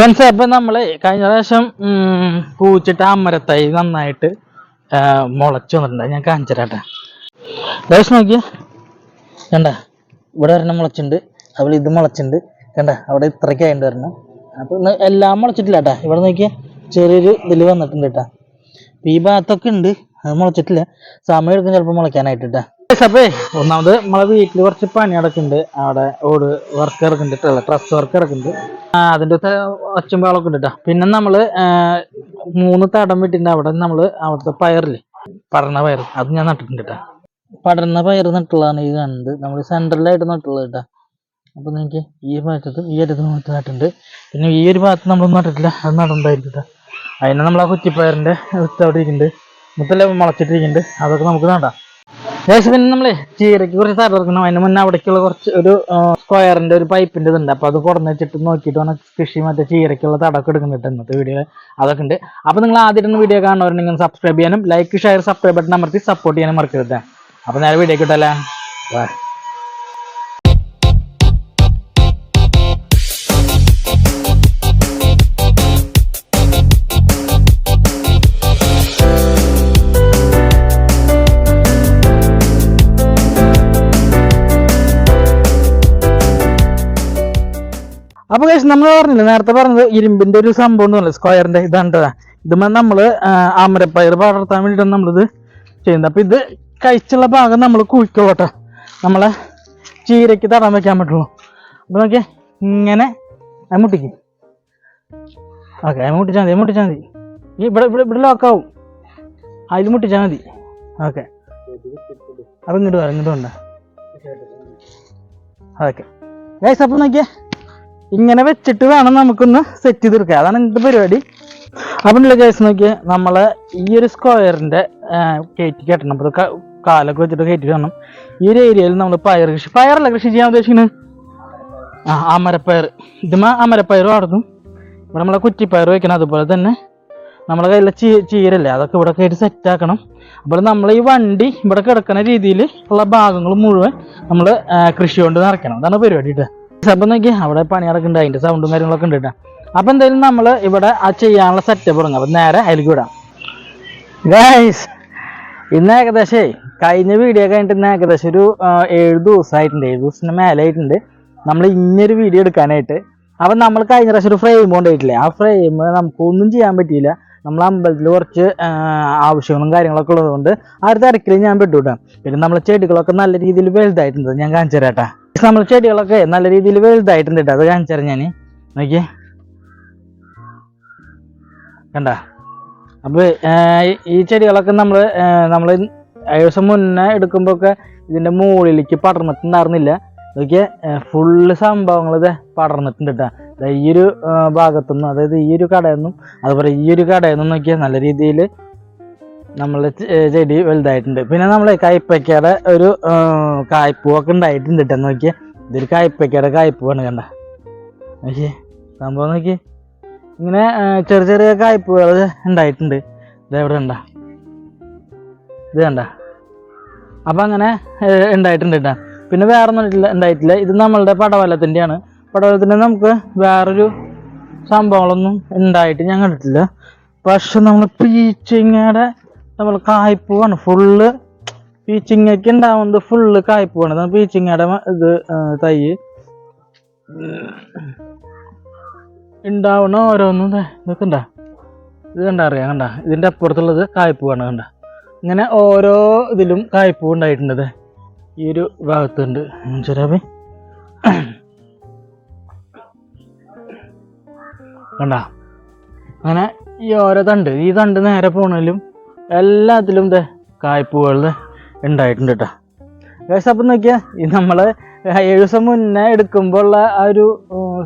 Friends അപ്പൊ നമ്മൾ കഴിഞ്ഞ പ്രാവശ്യം പൂച്ചിട്ട് അമരത്തൈ നന്നായിട്ട് മുളച്ചു വന്നിട്ടുണ്ട്. ഞാൻ കാണിച്ചു തരാട്ടെ ലേശം നോക്കിയ. കണ്ട? ഇവിടെ ഒരെണ്ണം മുളച്ചിട്ടുണ്ട്. അവിടെ ഇത് മുളച്ചിട്ടുണ്ട്. കണ്ട? അവിടെ ഇത്രയ്ക്കായിട്ട് വരണം അപ്പൊ എല്ലാം മുളച്ചിട്ടില്ല ഇവിടെ നോക്കിയ ചെറിയൊരു ഇതിൽ വന്നിട്ടുണ്ട് കേട്ടാ. ഈ ഭാഗത്തൊക്കെ ഉണ്ട്. അത് മുളച്ചിട്ടില്ല. സമയം എടുക്കും ചിലപ്പോൾ മുളയ്ക്കാനായിട്ട്. കേട്ടാ അപ്പേ ഒന്നാമത് നമ്മളെ വീട്ടിൽ കുറച്ച് പണി നടക്കുന്നുണ്ട് അവിടെ ഓട് വർക്ക് ഇറക്കുന്നുണ്ട് ട്രസ് വർക്ക് ഇറക്കുന്നുണ്ട് ആ, അതിന്റെ ഒച്ചമ്പാളൊക്കെ ഉണ്ട് പിന്നെ നമ്മൾ മൂന്ന് തടം വിട്ടിട്ടുണ്ട്. അവിടെ നമ്മൾ അവിടുത്തെ പയറില്ലേ? പടർന്ന പയർ അത് ഞാൻ നട്ടിട്ടുണ്ട് കേട്ടോ പടർന്ന പയർ നട്ടുള്ളതാണ് ഈ കാണുന്നത്. നമ്മൾ സെൻട്രലായിട്ട് നട്ടുള്ളത് കേട്ടോ അപ്പൊ നിങ്ങക്ക് ഈ ഭാഗത്ത് ഈ അറ്റത്ത് നോക്കി നട്ടിട്ടുണ്ട്. പിന്നെ ഈ ഒരു ഭാഗത്ത് നമ്മളൊന്നും നട്ടിട്ടില്ല. അത് നടണ്ടായിരുന്നു കേട്ടോ അതിനെ നമ്മൾ ആ കുറ്റിപ്പയറിന്റെ വിത്ത് അവിടെ ഇരിക്കുന്നുണ്ട്. മുത്തല്ല മുളച്ചിട്ടിരിക്കുന്നുണ്ട്. അതൊക്കെ നമുക്ക് നടാം. ഏകദേശം നമ്മളെ ചീരയ്ക്ക് കുറച്ച് തറ ഇറക്കണം അതിന് മുന്നേ അവിടേക്കുള്ള കുറച്ച് ഒരു സ്ക്വയറിന്റെ ഒരു പൈപ്പിന്റെ ഇതുണ്ട്. അപ്പൊ അത് കുറഞ്ഞ് വെച്ചിട്ട് നോക്കിയിട്ട് വേണം കൃഷി മറ്റേ ചീരയ്ക്കുള്ള തടക്കം എടുക്കുന്നുണ്ട് ഇന്നത്തെ വീഡിയോ അതൊക്കെ ഉണ്ട്. അപ്പൊ നിങ്ങൾ ആദ്യം വീഡിയോ കാണുന്നവരുണ്ടെങ്കിൽ സബ്സ്ക്രൈബ് ചെയ്യാനും ലൈക്ക് ഷെയർ സബ്സ്ക്രൈബ് ബട്ടൺ അമർത്തി സപ്പോർട്ട് ചെയ്യാനും മറക്കരുത്. അപ്പൊ നേരെ വീഡിയോ കിട്ടല്ലേ അപ്പൊ guys നമ്മൾ പറഞ്ഞില്ല നേരത്തെ പറഞ്ഞത് ഇരുമ്പിന്റെ ഒരു സംഭവം ഉണ്ടല്ലോ സ്ക്വയറിന്റെ ഇതാണ് ഇതുമ്മ നമ്മൾ ആമരപ്പയർ പടർത്താൻ വേണ്ടിയിട്ടാണ് നമ്മളിത് ചെയ്യുന്നത്. അപ്പൊ ഇത് കഴിച്ചുള്ള ഭാഗം നമ്മൾ കുഴിക്കോട്ടെ. നമ്മളെ ചീരയ്ക്ക് തടാൻ വെക്കാൻ പറ്റുള്ളൂ. അപ്പൊ നോക്കിയേ ഇങ്ങനെ മുട്ടിക്ക്. ഓക്കെ മുട്ടിച്ചാൽ മതി മുട്ടിച്ചാൽ മതി. ഇവിടെ ഇവിടെ ഇവിടെ ലോക്കാവും അതിൽ മുട്ടിച്ചാൽ മതി. ഓക്കെ. ഇങ്ങോട്ട് വേണ്ട ഓക്കെ. ഗൈസ് അപ്പൊ നോക്കിയേ ഇങ്ങനെ വെച്ചിട്ട് വേണം നമുക്കൊന്ന് സെറ്റ് ചെയ്ത് തീർക്കുക അതാണ് എന്ത് പരിപാടി. അപ്പൊ കേസ് നോക്കിയാൽ നമ്മളെ ഈ ഒരു സ്ക്വയറിന്റെ കയറ്റി കെട്ടണം. അപ്പോൾ കാലൊക്കെ വെച്ചിട്ട് കയറ്റി കാണണം ഈ ഒരു ഏരിയയിൽ നമ്മൾ പയർ കൃഷി പയറല്ല കൃഷി ചെയ്യാൻ ഉദ്ദേശിക്കുന്നത് ആ അമരപ്പയർ. ഇതുമ അമരപ്പയർ വളർന്നു ഇവിടെ നമ്മളെ കുറ്റിപ്പയർ വെക്കണം അതുപോലെ തന്നെ നമ്മളെ കയ്യിലെ ചീ ചീരല്ലേ അതൊക്കെ ഇവിടെ കയറ്റി സെറ്റ് ആക്കണം. അപ്പോൾ നമ്മൾ ഈ വണ്ടി ഇവിടെ കിടക്കുന്ന രീതിയിൽ ഉള്ള ഭാഗങ്ങൾ മുഴുവൻ നമ്മൾ കൃഷി കൊണ്ട് നിറയ്ക്കണം. അതാണ് പരിപാടി കേട്ടോ അപ്പം നോക്കി അവിടെ പണി നടക്കുന്നുണ്ട് അതിന്റെ സൗണ്ടും കാര്യങ്ങളൊക്കെ ഉണ്ട് കേട്ടോ അപ്പൊ എന്തായാലും നമ്മൾ ഇവിടെ ആ ചെയ്യാനുള്ള സെറ്റപ്പ് തുടങ്ങും. അപ്പൊ നേരെ അതിലേക്ക് വിടാം. ഇന്ന് ഏകദേശം കഴിഞ്ഞ വീഡിയോ കഴിഞ്ഞിട്ട് ഇന്ന് ഏകദേശം ഒരു ഏഴ് ദിവസമായിട്ടുണ്ട്. ഏഴ് ദിവസത്തിന് മേലെ ആയിട്ടുണ്ട്. നമ്മൾ ഇന്നൊരു വീഡിയോ എടുക്കാനായിട്ട്. അപ്പം നമ്മൾ കഴിഞ്ഞ പ്രാവശ്യം ഒരു ഫ്രെയിം കൊണ്ടായിട്ടില്ലേ ആ ഫ്രെയിം നമുക്കൊന്നും ചെയ്യാൻ പറ്റിയില്ല. നമ്മൾ അമ്പലത്തിൽ കുറച്ച് ആവശ്യങ്ങളും കാര്യങ്ങളൊക്കെ ഉള്ളതുകൊണ്ട് ആ ഒരു തിരക്കിൽ ഞാൻ പെട്ടു കേട്ടോ പിന്നെ നമ്മൾ ചെടികളൊക്കെ നല്ല രീതിയിൽ വലുതായിട്ടുണ്ട്. ഞാൻ കാണിച്ചു തരാം നമ്മളെ ചെടികളൊക്കെ നല്ല രീതിയിൽ വലുതായിട്ടുണ്ട് കേട്ടോ അത് കാണിച്ചു ഞാൻ നോക്കിയേ. കണ്ട? അപ്പോൾ ഈ ചെടികളൊക്കെ നമ്മൾ നമ്മൾ ഏകദേശം മുന്നേ എടുക്കുമ്പോഴൊക്കെ ഇതിന്റെ മുകളിലേക്ക് പടർന്നിട്ടുണ്ടായിരുന്നില്ല. നോക്കിയേ ഫുള്ള് സംഭവങ്ങൾ ഇത് പടർന്നിട്ടുണ്ട് കേട്ടോ ഈ ഒരു ഭാഗത്തുനിന്നും അതായത് ഈ ഒരു കടയിൽ നിന്നും അതുപോലെ ഈ ഒരു കടയിൽ നിന്നും നോക്കിയാൽ നല്ല രീതിയിൽ നമ്മളെ ചെടി വലുതായിട്ടുണ്ട്. പിന്നെ നമ്മളെ കയ്പ്പയ്ക്കയുടെ ഒരു കായ്പൂവൊക്കെ ഉണ്ടായിട്ടുണ്ട് കേട്ടോ നോക്കിയേ. ഇതൊരു കയ്പ്പയ്ക്കയുടെ കായ്പൂവാണ് കണ്ട. നോക്കിയേ. സംഭവം നോക്കിയേ. ഇങ്ങനെ ചെറിയ ചെറിയ കായ്പൂകൾ ഉണ്ടായിട്ടുണ്ട്. ഇത് എവിടെ ഉണ്ടാ ഇത് കണ്ട. അപ്പം അങ്ങനെ ഉണ്ടായിട്ടുണ്ട് കേട്ടോ പിന്നെ വേറെ ഒന്നും ഉണ്ടായിട്ടില്ല. ഇത് നമ്മളുടെ പടവലത്തിന്റെയാണ് പടവലത്തിന്റെ നമുക്ക് വേറൊരു സംഭവങ്ങളൊന്നും ഉണ്ടായിട്ട് ഞാൻ കണ്ടിട്ടില്ല. പക്ഷെ നമ്മൾ പീച്ചിങ്ങയുടെ നമ്മൾ കായ്പൂവാണ്. ഫുള്ള് പീച്ചിങ്ങയ്ക്ക് ഉണ്ടാവുന്നത് ഫുള്ള് കായ്പൂവാണ്. അതാണ് പീച്ചിങ്ങയുടെ ഇത് തൈ ഉണ്ടാവണ ഓരോന്നും ഇതൊക്കെ ഉണ്ടാ ഇത് കണ്ട അറിയാം കണ്ട? ഇതിന്റെ അപ്പുറത്തുള്ളത് കായ്പൂവാണ് കണ്ട? ഇങ്ങനെ ഓരോ ഇതിലും കായ്പൂ ഉണ്ടായിട്ടുണ്ട് ഈ ഒരു ഭാഗത്തുണ്ട്. ചെറിയ കണ്ട? അങ്ങനെ ഈ ഓരോ തണ്ട് ഈ തണ്ട് നേരെ പോണതിലും എല്ലാത്തിലും ഇത് കായ്പുകൾ ഉണ്ടായിട്ടുണ്ട് കേട്ടോ ഗൈസ് അപ്പം നോക്കിയാൽ ഈ നമ്മൾ ഏഴ് ദിവസം മുന്നേ എടുക്കുമ്പോൾ ഉള്ള ആ ഒരു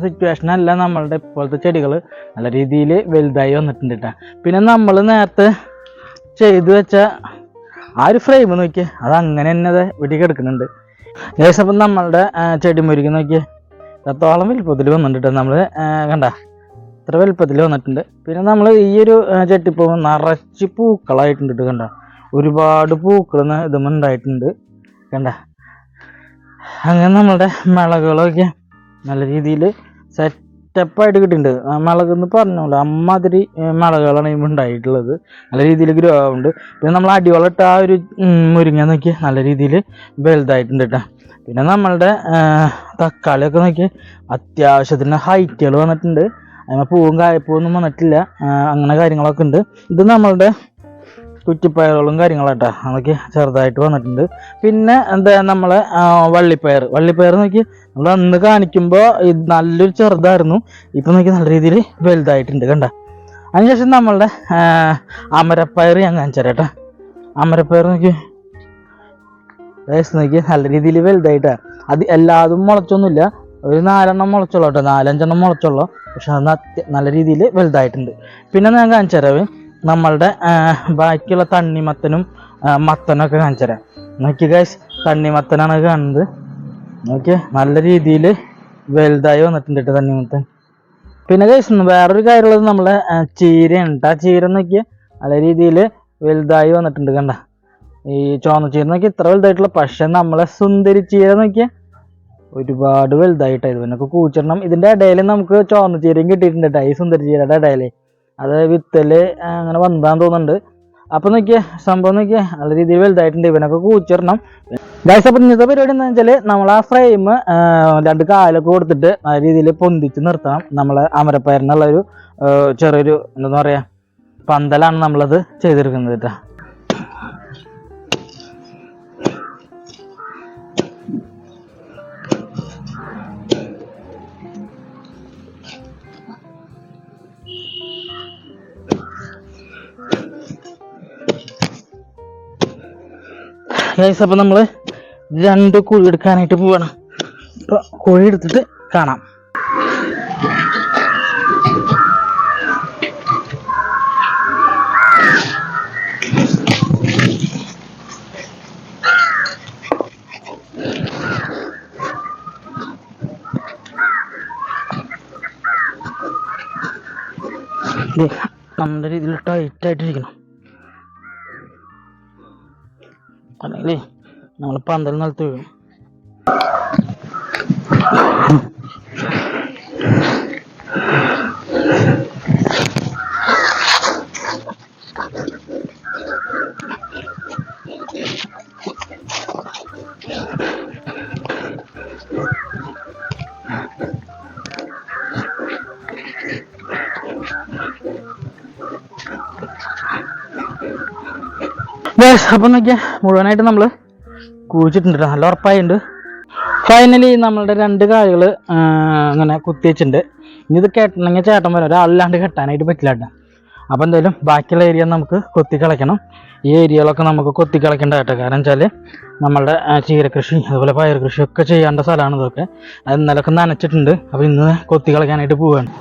സിറ്റുവേഷൻ അല്ല നമ്മളുടെ ഇപ്പോഴത്തെ ചെടികൾ നല്ല രീതിയിൽ വലുതായി വന്നിട്ടുണ്ട് കേട്ടോ പിന്നെ നമ്മൾ നേരത്തെ ചെയ്തു വെച്ച ആ ഒരു ഫ്രെയിം നോക്കിയാൽ അത് അങ്ങനെ തന്നെ അത് വെടി കിടക്കുന്നുണ്ട്. ഗൈസ് അപ്പം നമ്മളുടെ ചെടി മുരുകി നോക്കിയാൽ എത്രത്തോളം വലിപ്പത്തിൽ വന്നിട്ടുണ്ട് നമ്മൾ കണ്ട. ഇത്ര വലുപ്പത്തിൽ വന്നിട്ടുണ്ട്. പിന്നെ നമ്മൾ ഈ ഒരു ചട്ടിപ്പൂ നിറച്ച് പൂക്കളായിട്ടുണ്ട് ട്ടോ കണ്ട. ഒരുപാട് പൂക്കൾ ഇതുമുണ്ടായിട്ടുണ്ട് കണ്ട. അങ്ങനെ നമ്മളുടെ മിളകളൊക്കെ നല്ല രീതിയിൽ സെറ്റപ്പ് സെറ്റപ്പായിട്ട് കിട്ടിയിട്ടുണ്ട്. മിളക് എന്ന് പറഞ്ഞോളൂ അമ്മാതിരി മിളകളാണ് ഇവിടെ ഉണ്ടായിട്ടുള്ളത്. നല്ല രീതിയിൽ ഗ്രോ ആവുന്നുണ്ട്. പിന്നെ നമ്മൾ അടിവളം ഇട്ട ആ ഒരു മുരിങ്ങ നോക്കി നല്ല രീതിയിൽ വലുതായിട്ടുണ്ട് കേട്ടോ. പിന്നെ നമ്മളുടെ തക്കാളിയൊക്കെ നോക്കി അത്യാവശ്യത്തിന് ഹൈറ്റുകൾ വന്നിട്ടുണ്ട്. അതിന് പൂവും കായപ്പൂവൊന്നും വന്നിട്ടില്ല. അങ്ങനെ കാര്യങ്ങളൊക്കെ ഉണ്ട്. ഇത് നമ്മളുടെ കുറ്റിപ്പയറുകളും കാര്യങ്ങളാട്ടാ. അതൊക്കെ ചെറുതായിട്ട് വന്നിട്ടുണ്ട്. പിന്നെ എന്താ നമ്മളെ വള്ളിപ്പയർ. വള്ളിപ്പയർ നോക്കി നമ്മൾ അന്ന് കാണിക്കുമ്പോൾ ഇത് നല്ലൊരു ചെറുതായിരുന്നു. ഇപ്പം നോക്കി നല്ല രീതിയിൽ വലുതായിട്ടുണ്ട് കണ്ട. അതിനുശേഷം നമ്മളുടെ അമരപ്പയർ ഞാൻ കാണിച്ചു തരാം അമരപ്പയർ നോക്കി. നോക്കി നല്ല രീതിയിൽ വലുതായിട്ടാണ് അത് എല്ലാതും മുളച്ചൊന്നുമില്ല. ഒരു നാലെണ്ണം മുളച്ചുള്ളൂ കേട്ടോ. നാലഞ്ചെണ്ണം മുളച്ചുള്ളൂ. പക്ഷെ അത് നല്ല രീതിയിൽ വലുതായിട്ടുണ്ട്. പിന്നെ ഞാൻ കാണിച്ചു തരാം. നമ്മളുടെ ബാക്കിയുള്ള തണ്ണിമത്തനും മത്തനും മത്തനൊക്കെ കാണിച്ചു തരാം. നോക്കി ഗൈസ് തണ്ണിമത്തനാണ് കാണുന്നത്. നോക്കിയേ നല്ല രീതിയിൽ വലുതായി വന്നിട്ടുണ്ട് കേട്ടോ തണ്ണിമത്തൻ. പിന്നെ ഗൈസ് വേറൊരു കാര്യമുള്ളത് നമ്മളെ ചീരയുണ്ട്. ആ ചീര നോക്കിയാൽ നല്ല രീതിയിൽ വലുതായി വന്നിട്ടുണ്ട് കണ്ട. ഈ ചോന്ന ചീര നോക്കി ഇത്ര വലുതായിട്ടുള്ള പക്ഷെ നമ്മളെ സുന്ദരി ചീര നോക്കിയാൽ ഒരുപാട് വലുതായിട്ടായിരുന്നു ഇവനൊക്കെ കൂച്ചിടണം ഇതിന്റെ ഇടയിൽ നമുക്ക് ചുവന്ന ചീരയും കിട്ടിയിട്ടുണ്ട് കേട്ടോ ഈ സുന്ദരി ചീരയുടെ ഇടയിൽ അത് വിത്തൽ അങ്ങനെ വന്നതാന്ന് തോന്നുന്നുണ്ട്. അപ്പം നോക്കിയേ സംഭവം നോക്കിയേ നല്ല രീതിയിൽ വലുതായിട്ടുണ്ട്. ഇവനൊക്കെ കൂച്ചിടണം ഗൈസ് അപ്പം ഇന്നത്തെ പരിപാടി എന്താ വെച്ചാൽ നമ്മൾ ആ ഫ്രെയിം രണ്ട് കാലൊക്കെ കൊടുത്തിട്ട് ആ രീതിയിൽ പൊന്തിച്ച് നിർത്തണം. നമ്മളെ അമരപ്പയറിനുള്ള ഒരു ചെറിയൊരു എന്താ പറയുക പന്തലാണ് നമ്മളത് ചെയ്തെടുക്കുന്നത് കേട്ടോ ഗൈസ് അപ്പൊ നമ്മൾ രണ്ട് കുഴി എടുക്കാനായിട്ട് പോവാണ്. അപ്പൊ കുഴി എടുത്തിട്ട് കാണാം. നമ്മുടെ രീതിയിൽ ടൈറ്റ് അല്ലെങ്കിൽ നമ്മൾ പന്തൽ നിലത്ത് വീഴും. അപ്പം നോക്കിയാൽ മുഴുവനായിട്ട് നമ്മൾ കുഴിച്ചിട്ടുണ്ട് ട്ടോ. നല്ല ഉറപ്പായിട്ടുണ്ട്. ഫൈനലി നമ്മളുടെ രണ്ട് കാലുകൾ അങ്ങനെ കുത്തിവെച്ചിട്ടുണ്ട് ഇനി ഇത് കെട്ടണമെങ്കിൽ ചേട്ടൻ വരും. ഒരാളില്ലാണ്ട് കെട്ടാനായിട്ട് പറ്റില്ല കേട്ടോ. അപ്പം എന്തായാലും ബാക്കിയുള്ള ഏരിയ നമുക്ക് കൊത്തി ഈ ഏരിയകളൊക്കെ നമുക്ക് കൊത്തി കളയ്ക്കേണ്ട കേട്ടോ. കാരണം വെച്ചാൽ നമ്മളുടെ ചീരകൃഷി അതുപോലെ പയർ കൃഷി ഒക്കെ ചെയ്യേണ്ട സ്ഥലമാണ് ഇതൊക്കെ. അത് ഇന്നലൊക്കെ നനച്ചിട്ടുണ്ട്. അപ്പോൾ ഇന്ന് കൊത്തി കളയ്ക്കാനായിട്ട് പോവുകയാണ്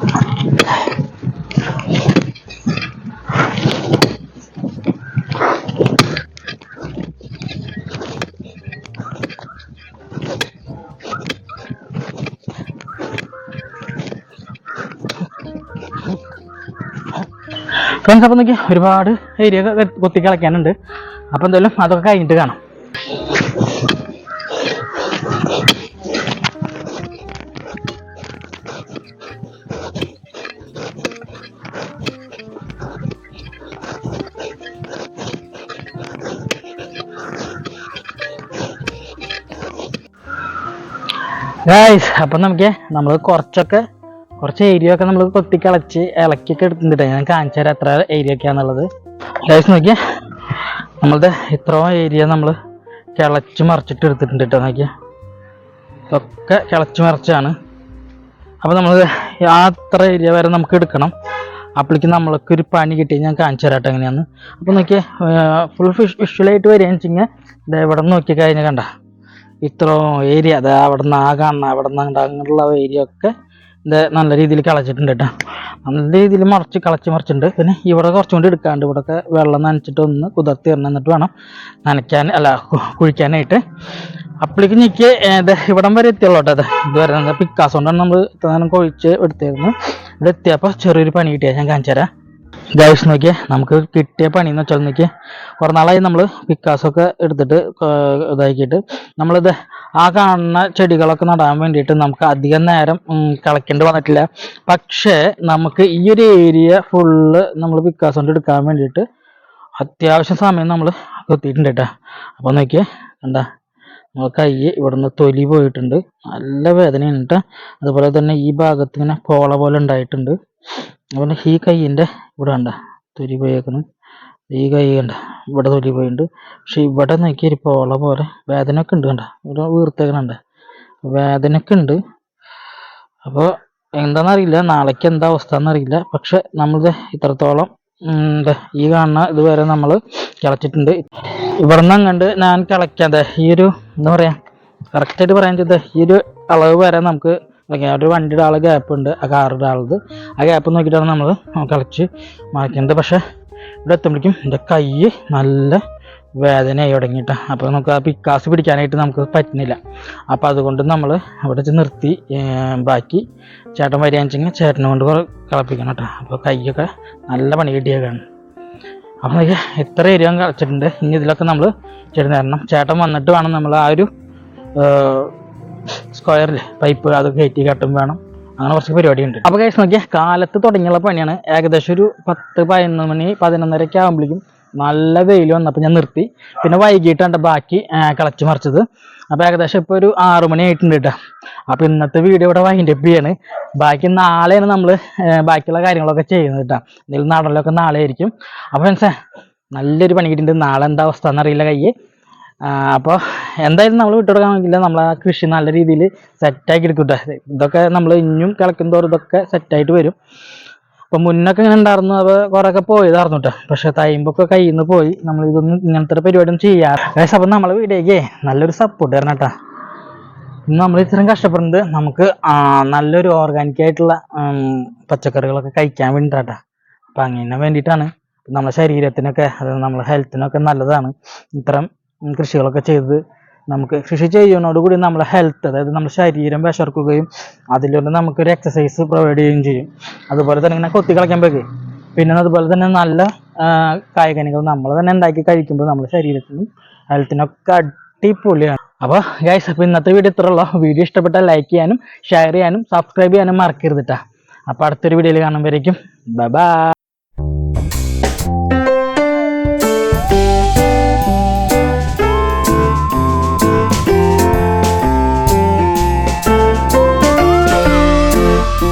ഫ്രണ്ട്സ് അപ്പം നോക്കി ഒരുപാട് ഏരിയ കൊത്തി കളയ്ക്കാനുണ്ട് അപ്പം എന്തായാലും അതൊക്കെ കഴിഞ്ഞിട്ട് കാണാം. അപ്പം നമുക്ക് നമ്മൾ കുറച്ചൊക്കെ കുറച്ച് ഏരിയ ഒക്കെ നമ്മൾ കൊത്തി കളച്ച് ഇളക്കിയൊക്കെ എടുത്തിട്ടുണ്ട്. ഞാൻ കാണിച്ചു തരാം എത്ര ഏരിയ ഒക്കെയാന്നുള്ളത്. ലൈസ് നോക്കിയേ. നമ്മളുടെ ഇത്രയും ഏരിയ നമ്മൾ കിളച്ച് മറിച്ചിട്ട് എടുത്തിട്ടുണ്ട് കേട്ടോ നോക്കിയേ. ഇതൊക്കെ കിളച്ച് മറിച്ചാണ്. അപ്പോൾ നമ്മൾ അത്ര ഏരിയ വരെ നമുക്ക് എടുക്കണം. അപ്പോഴേക്കും നമ്മൾക്ക് ഒരു പണി കിട്ടി. ഞാൻ കാണിച്ചു തരാട്ടെ എങ്ങനെയാന്ന്. അപ്പോൾ നോക്കിയേ ഫുൾ ഫിഷ് വിഷ്വലായിട്ട് വരികയെന്ന് വെച്ചിങ്ങനെ ഇതാ ഇവിടെ നിന്ന് നോക്കി കഴിഞ്ഞാൽ കണ്ട. ഇത്രയും ഏരിയ അതാ അവിടെ നിന്ന് ആ കാണുന്ന അവിടെ നിന്ന് അങ്ങനെയുള്ള ഏരിയ ഒക്കെ നല്ല രീതിയിൽ കളച്ചിട്ടുണ്ട് കേട്ടോ. നല്ല രീതിയിൽ മറച്ച് കളച്ച് മറിച്ചിട്ടുണ്ട്. പിന്നെ ഇവിടെ കുറച്ചും കൂടി എടുക്കാണ്ട് ഇവിടെയൊക്കെ വെള്ളം നനച്ചിട്ട് ഒന്ന് കുതിർത്തി ഇറങ്ങി എന്നിട്ട് വേണം നനയ്ക്കാൻ അല്ല കുഴിക്കാനായിട്ട്. അപ്പോഴേക്ക് ഞെക്ക് ഇവിടം വരെ എത്തിയുള്ളൂ കേട്ടോ അത് ഇതുവരെ പിക്കാസ് കൊണ്ടാണ് നമ്മൾ ഇത്ര നേരം കുഴിച്ച് എടുത്തിരുന്നു ഇവിടെ എത്തിയപ്പോൾ ചെറിയൊരു പണി കിട്ടിയാൽ ഞാൻ കാണിച്ചു തരാം ഗൈസ് നോക്കിയേ നമുക്ക് കിട്ടിയ പണി എന്ന് വെച്ചാൽ നോക്കിയേ കുറേ നാളായി നമ്മൾ പിക്കാസൊക്കെ എടുത്തിട്ട് ഇതാക്കിയിട്ട്. നമ്മളിത് ആ കാണുന്ന ചെടികളൊക്കെ നടാൻ വേണ്ടിയിട്ട് നമുക്ക് അധികം നേരം കളയ്ക്കേണ്ടി വന്നിട്ടില്ല. പക്ഷേ നമുക്ക് ഈ ഒരു ഏരിയ ഫുള്ള് നമ്മൾ പിക്കാസ് കൊണ്ട് എടുക്കാൻ വേണ്ടിയിട്ട് അത്യാവശ്യം സമയം നമ്മൾ കൊത്തിയിട്ടുണ്ട് കേട്ടോ. അപ്പോൾ നോക്കിയേ കണ്ടാ നമ്മൾ കൈ ഇവിടുന്ന് തൊലി പോയിട്ടുണ്ട്. നല്ല വേദനയാണ് കേട്ടോ. അതുപോലെ തന്നെ ഈ ഭാഗത്ത് ഇങ്ങനെ പോള പോലെ ഉണ്ടായിട്ടുണ്ട്. അതുപോലെ ഈ കൈയിന്റെ ഇവിടെ കണ്ട തൊലി പോയേക്കുന്നു ഈ കൈ കണ്ട ഇവിടെ തൊലി പോയിട്ടുണ്ട് പക്ഷെ ഇവിടെ നോക്കിയ ഒരു പോള പോലെ വേദനയൊക്കെ ഉണ്ട് കണ്ട ഇവിടെ വീർത്തേക്കണുണ്ട് വേദനയൊക്കെ ഉണ്ട്. അപ്പോൾ എന്താണെന്നറിയില്ല നാളേക്ക് എന്താ അവസ്ഥ എന്നറിയില്ല പക്ഷെ നമ്മളിത് ഇത്രത്തോളം ഈ കാണുന്ന ഇതുവരെ നമ്മൾ കിളച്ചിട്ടുണ്ട്. ഇവിടെ നിന്ന് അങ്ങോട്ട് ഞാൻ കിളയ്ക്കാതെ ഈ ഒരു എന്താ പറയാ കറക്റ്റായിട്ട് പറയാൻ ചെയ്ത ഈ ഒരു അളവ് വരെ നമുക്ക് ഇളക്കാം. ഒരു വണ്ടിയുടെ ആളെ ഗ്യാപ്പ് ഉണ്ട് ആ കാറിന്റെ ആളത്. ആ ഗ്യാപ്പ് നോക്കിയിട്ടാണ് നമ്മൾ കളിച്ച് മാറ്റുന്നത് പക്ഷേ ഇവിടെ എത്തുമ്പോഴേക്കും എന്റെ കൈ നല്ല വേദനയായി തുടങ്ങിയിട്ട്. അപ്പോൾ നമുക്ക് ആ പിക്കാസ് പിടിക്കാനായിട്ട് നമുക്ക് പറ്റുന്നില്ല. അപ്പോൾ അതുകൊണ്ട് നമ്മൾ അവിടെ വെച്ച് നിർത്തി ബാക്കി ചേട്ടൻ വരികയാണെന്ന് വെച്ചെങ്കിൽ ചേട്ടനെ കൊണ്ട് കളപ്പിക്കണം കേട്ടോ. അപ്പോൾ കൈയൊക്കെ നല്ല പണി കിട്ടിയേക്കാണ്. അപ്പോൾ നോക്കിയാൽ എത്ര ഏരിയ കളിച്ചിട്ടുണ്ട്. ഇനി ഇതിലൊക്കെ നമ്മൾ ചേട്ടൻ തരണം ചേട്ടൻ വന്നിട്ട് വേണം നമ്മൾ ആ ഒരു സ്ക്വയറിൽ പൈപ്പ് അത് കയറ്റി കെട്ടും വേണം. അങ്ങനെ കുറച്ച് പരിപാടി ഉണ്ട് അപ്പോൾ കഴിച്ച് നോക്കിയാൽ കാലത്ത് തുടങ്ങിയുള്ള പണിയാണ്. ഏകദേശം ഒരു പത്ത് പതിനൊന്ന് മണി പതിനൊന്നരയൊക്കെ ആകുമ്പോഴേക്കും നല്ല വെയിൽ വന്നപ്പോൾ ഞാൻ നിർത്തി. പിന്നെ വൈകിട്ടാണ് ബാക്കി കളച്ച് മറിച്ചത്. അപ്പോൾ ഏകദേശം ഇപ്പോൾ ഒരു ആറു മണി ആയിട്ടുണ്ട് കേട്ടോ അപ്പോൾ ഇന്നത്തെ വീഡിയോ ഇവിടെ വൈൻഡപ്പ് ചെയ്യാണ്. ബാക്കി നാളെയാണ് നമ്മൾ ബാക്കിയുള്ള കാര്യങ്ങളൊക്കെ ചെയ്യുന്നത് കേട്ടോ എന്തെങ്കിലും നടലൊക്കെ നാളെ ആയിരിക്കും അപ്പോൾ മനസ്സേ നല്ലൊരു പണി കിട്ടിയിട്ടുണ്ട്. നാളെ എന്താ അവസ്ഥ എന്നറിയില്ല കയ്യെ. അപ്പോൾ എന്തായാലും നമ്മൾ വിട്ടുകൊടുക്കാമെങ്കിൽ നമ്മൾ ആ കൃഷി നല്ല രീതിയിൽ സെറ്റാക്കി എടുക്കട്ടെ ട്ടോ. ഇതൊക്കെ നമ്മൾ ഇനിയും കിളക്കും തോറും ഇതൊക്കെ സെറ്റായിട്ട് വരും. അപ്പം മുന്നൊക്കെ ഇങ്ങനെ ഉണ്ടായിരുന്നു. അപ്പോൾ കുറേയൊക്കെ പോയതായിരുന്നു കേട്ടോ പക്ഷേ തൈമ്പൊക്കെ കയ്യിൽ നിന്ന് പോയി. നമ്മൾ ഇതൊന്നും ഇങ്ങനത്തെ പരിപാടിയൊന്നും ചെയ്യാറ് അപ്പം നമ്മളെ വീഡിയോക്ക് നല്ലൊരു സപ്പോർട്ട് തരണം കേട്ടോ ഇന്ന് നമ്മൾ ഇത്രയും കഷ്ടപ്പെടുന്നത് നമുക്ക് നല്ലൊരു ഓർഗാനിക് ആയിട്ടുള്ള പച്ചക്കറികളൊക്കെ കഴിക്കാൻ വേണ്ടിയിട്ടാട്ടാ അപ്പം അങ്ങനെ വേണ്ടിയിട്ടാണ് നമ്മുടെ ശരീരത്തിനൊക്കെ അതായത് നമ്മുടെ ഹെൽത്തിനൊക്കെ നല്ലതാണ്. ഇത്തരം കൃഷികളൊക്കെ ചെയ്ത് നമുക്ക് കൃഷി ചെയ്യുന്നതോടുകൂടി നമ്മുടെ ഹെൽത്ത് അതായത് നമ്മുടെ ശരീരം വിശർക്കുകയും അതിലൂടെ നമുക്കൊരു എക്സസൈസ് പ്രൊവൈഡ് ചെയ്യുകയും ചെയ്യും. അതുപോലെ തന്നെ ഇങ്ങനെ കൊത്തി കളിക്കുമ്പോഴേ പിന്നെ അതുപോലെ തന്നെ നല്ല കായകനികൾ നമ്മൾ തന്നെ ഉണ്ടാക്കി കഴിക്കുമ്പോൾ നമ്മുടെ ശരീരത്തിനും ഹെൽത്തിനൊക്കെ അടിപൊളിയാണ്. അപ്പോൾ ഗൈസ് അപ്പോൾ ഇന്നത്തെ വീഡിയോ ഇത്ര ഉള്ളൂ. വീഡിയോ ഇഷ്ടപ്പെട്ടാൽ ലൈക്ക് ചെയ്യാനും ഷെയർ ചെയ്യാനും സബ്സ്ക്രൈബ് ചെയ്യാനും മറക്കരുതിട്ടാ അപ്പോൾ അടുത്തൊരു വീഡിയോയിൽ കാണുമ്പോഴേക്കും ബൈ